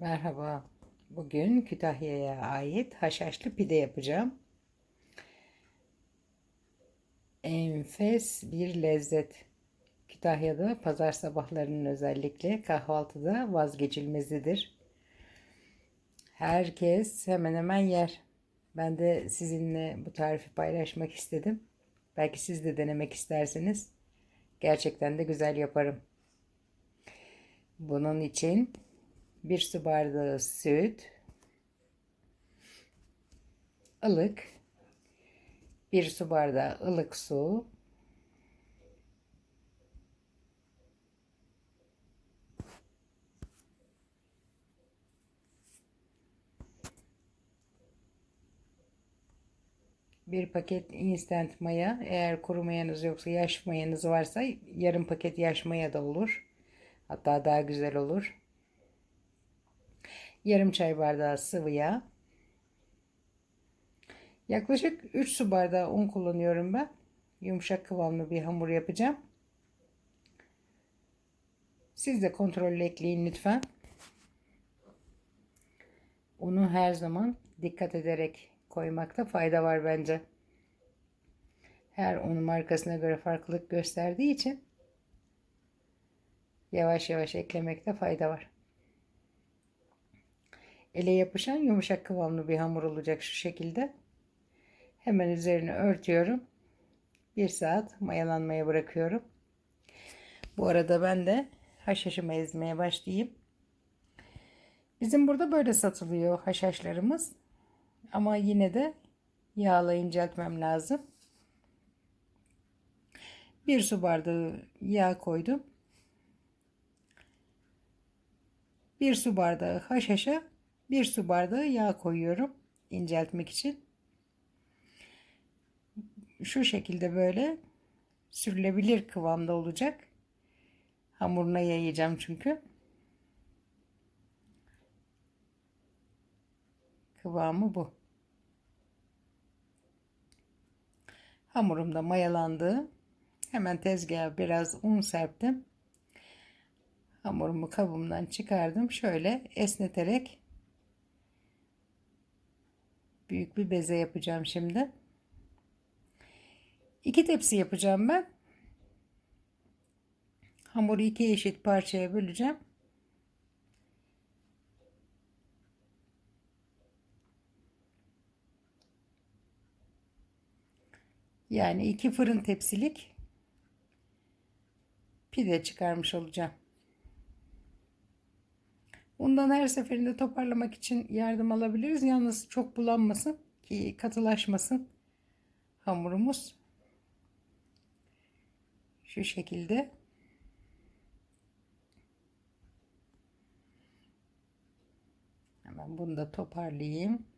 Merhaba. Bugün Kütahya'ya ait haşhaşlı pide yapacağım. Enfes bir lezzet. Kütahya'da pazar sabahlarının özellikle kahvaltıda vazgeçilmezidir. Herkes hemen hemen yer. Ben de sizinle bu tarifi paylaşmak istedim. Belki siz de denemek isterseniz. Gerçekten de güzel yaparım. Bunun için bir su bardağı süt, ılık, bir su bardağı ılık su, bir paket instant maya. Eğer kuru mayanız yoksa yaş mayanız varsa yarım paket yaş maya da olur. Hatta daha güzel olur. Yarım çay bardağı sıvı yağ. Yaklaşık 3 su bardağı un kullanıyorum ben. Yumuşak kıvamlı bir hamur yapacağım. Siz de kontrollü ekleyin lütfen. Unu her zaman dikkat ederek koymakta fayda var bence. Her un markasına göre farklılık gösterdiği için yavaş yavaş eklemekte fayda var. Ele yapışan yumuşak kıvamlı bir hamur olacak şu şekilde. Hemen üzerine örtüyorum. Bir saat mayalanmaya bırakıyorum. Bu arada ben de haşhaşımı ezmeye başlayayım. Bizim burada böyle satılıyor haşhaşlarımız. Ama yine de yağla inceltmem lazım. Bir su bardağı yağ koydum. Bir su bardağı haşhaşa bir su bardağı yağ koyuyorum inceltmek için. Şu şekilde böyle sürülebilir kıvamda olacak. Hamuruna yayacağım çünkü. Kıvamı bu. Hamurum da mayalandı. Hemen tezgaha biraz un serptim. Hamurumu kabımdan çıkardım. Şöyle esneterek büyük bir beze yapacağım şimdi. İki tepsi yapacağım ben. Hamuru iki eşit parçaya böleceğim. Yani iki fırın tepsilik pide çıkarmış olacağım. Bundan her seferinde toparlamak için yardım alabiliriz. Yalnız çok bulanmasın ki katılaşmasın hamurumuz. Şu şekilde. Hemen bunu da toparlayayım.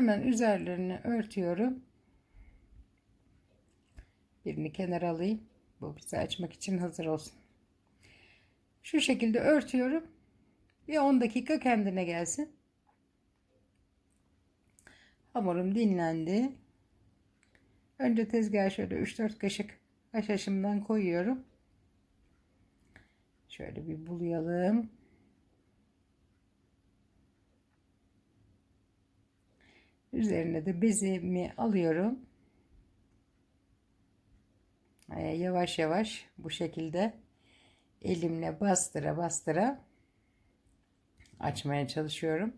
Hemen üzerlerini örtüyorum. Birini kenara alayım. Bu bizi açmak için hazır olsun. Şu şekilde örtüyorum. Bir 10 dakika kendine gelsin. Hamurum dinlendi. Önce tezgaha şöyle 3-4 kaşık haşhaşımdan koyuyorum. Şöyle bir bulayalım. Üzerine de bezimi alıyorum. Yavaş yavaş bu şekilde elimle bastıra bastıra açmaya çalışıyorum.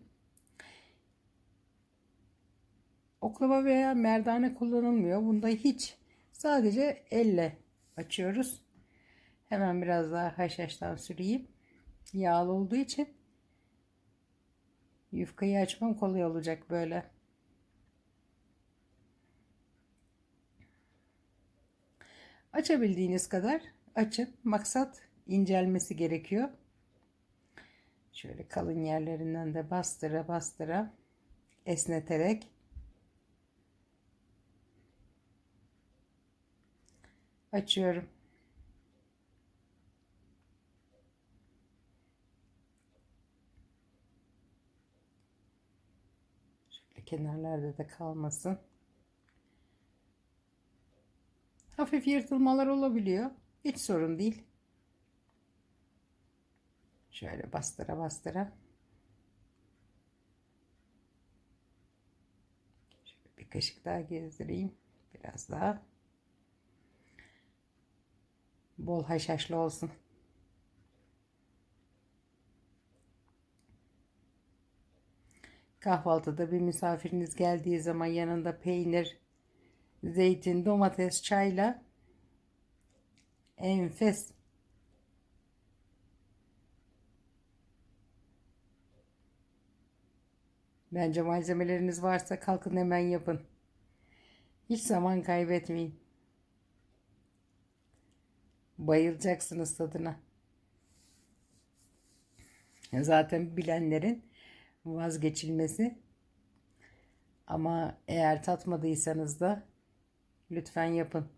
Oklava veya merdane kullanılmıyor. Bunda hiç sadece elle açıyoruz. Hemen biraz daha haşhaştan süreyim. Yağlı olduğu için yufkayı açmam kolay olacak böyle. Açabildiğiniz kadar açın. Maksat incelmesi gerekiyor. Şöyle kalın yerlerinden de bastıra bastıra esneterek açıyorum. Şöyle kenarlarda da kalmasın. Hafif yırtılmalar olabiliyor. Hiç sorun değil. Şöyle bastıra bastıra. Şöyle bir kaşık daha gezdireyim. Biraz daha. Bol haşhaşlı olsun. Kahvaltıda bir misafiriniz geldiği zaman yanında peynir, zeytin, domates, çayla enfes. Bence malzemeleriniz varsa kalkın hemen yapın. Hiç zaman kaybetmeyin. Bayılacaksınız tadına. Zaten bilenlerin vazgeçilmesi. Ama eğer tatmadıysanız da lütfen yapın.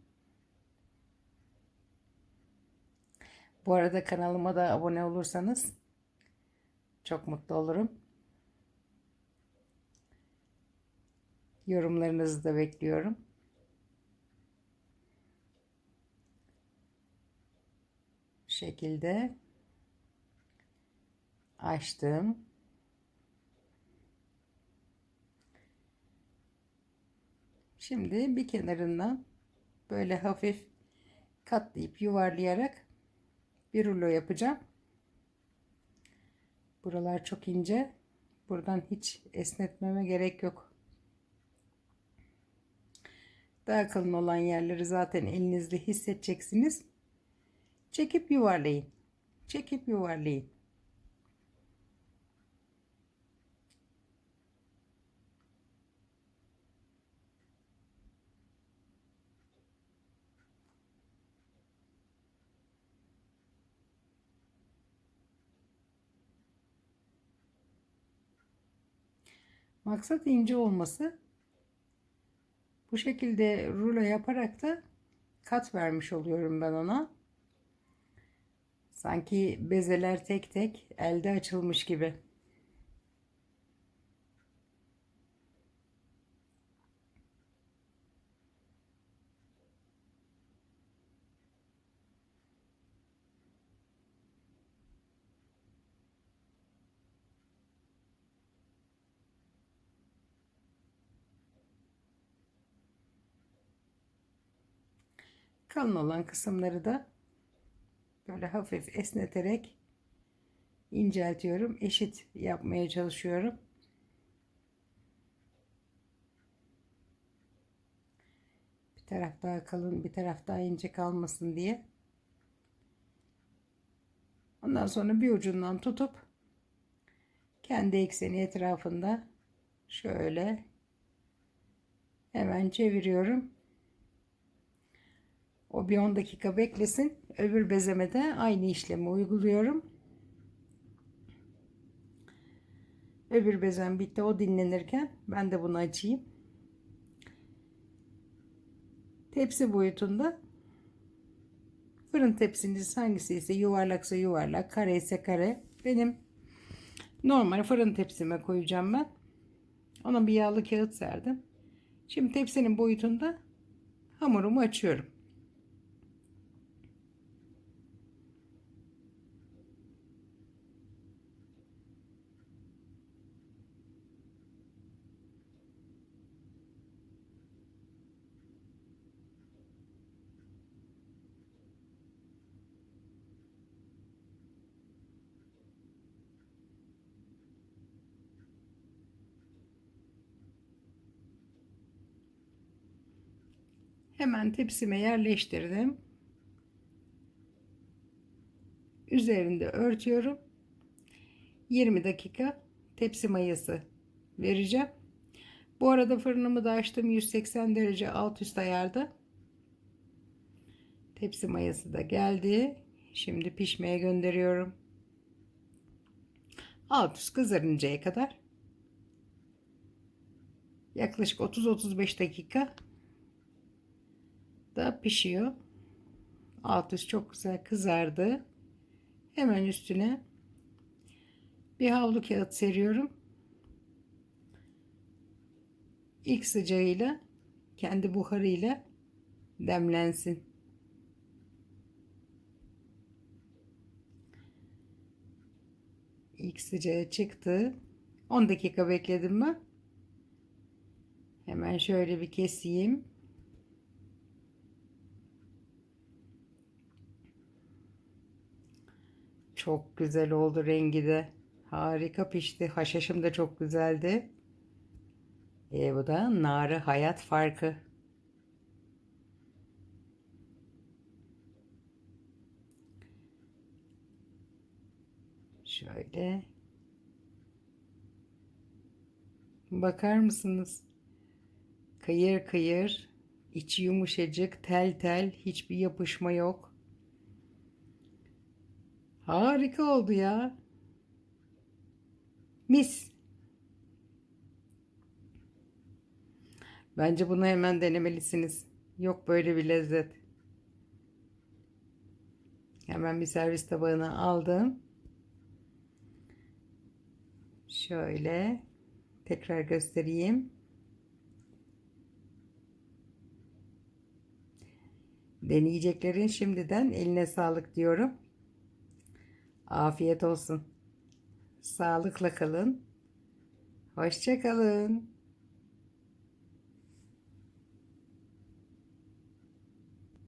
Bu arada kanalıma da abone olursanız çok mutlu olurum. Yorumlarınızı da bekliyorum. Bu şekilde açtım. Şimdi bir kenarından böyle hafif katlayıp yuvarlayarak bir rulo yapacağım. Buralar çok ince. Buradan hiç esnetmeme gerek yok. Daha kalın olan yerleri zaten elinizde hissedeceksiniz. Çekip yuvarlayın. Çekip yuvarlayın. Maksat ince olması. Bu şekilde rulo yaparak da kat vermiş oluyorum ben ona. Sanki bezeler tek tek elde açılmış gibi. Kalın olan kısımları da böyle hafif esneterek inceltiyorum. Eşit yapmaya çalışıyorum. Bir taraf daha kalın, bir taraf daha ince kalmasın diye. Ondan sonra bir ucundan tutup kendi ekseni etrafında şöyle hemen çeviriyorum. O bir 10 dakika beklesin. Öbür bezeme aynı işlemi uyguluyorum. Öbür bezem bitti. O dinlenirken ben de bunu açayım. Tepsi boyutunda fırın tepsiniz hangisi ise yuvarlaksa yuvarlak, kare ise kare. Benim normal fırın tepsime koyacağım ben. Ona bir yağlı kağıt serdim. Şimdi tepsinin boyutunda hamurumu açıyorum. Hemen tepsime yerleştirdim. Üzerinde örtüyorum. 20 dakika tepsi mayası vereceğim. Bu arada fırınımı da açtım 180 derece alt üst ayarda. Tepsi mayası da geldi. Şimdi pişmeye gönderiyorum. Alt üst kızarıncaya kadar. Yaklaşık 30-35 dakika da pişiyor. Alt üst çok güzel kızardı. Hemen üstüne bir havlu kağıt seriyorum. İlk sıcağıyla kendi buharıyla demlensin. İlk sıcağı çıktı. 10 dakika bekledim ben. Hemen şöyle bir keseyim. Çok güzel oldu rengi de. Harika pişti. Haşhaşım da çok güzeldi. E, bu da narı hayat farkı. Şöyle. Bakar mısınız? Kıyır kıyır, içi yumuşacık, tel tel, hiçbir yapışma yok. Harika oldu ya. Mis. Bence bunu hemen denemelisiniz. Yok böyle bir lezzet. Hemen bir servis tabağına aldım. Şöyle tekrar göstereyim. Deneyeceklerin şimdiden eline sağlık diyorum. Afiyet olsun. Sağlıkla kalın. Hoşça kalın.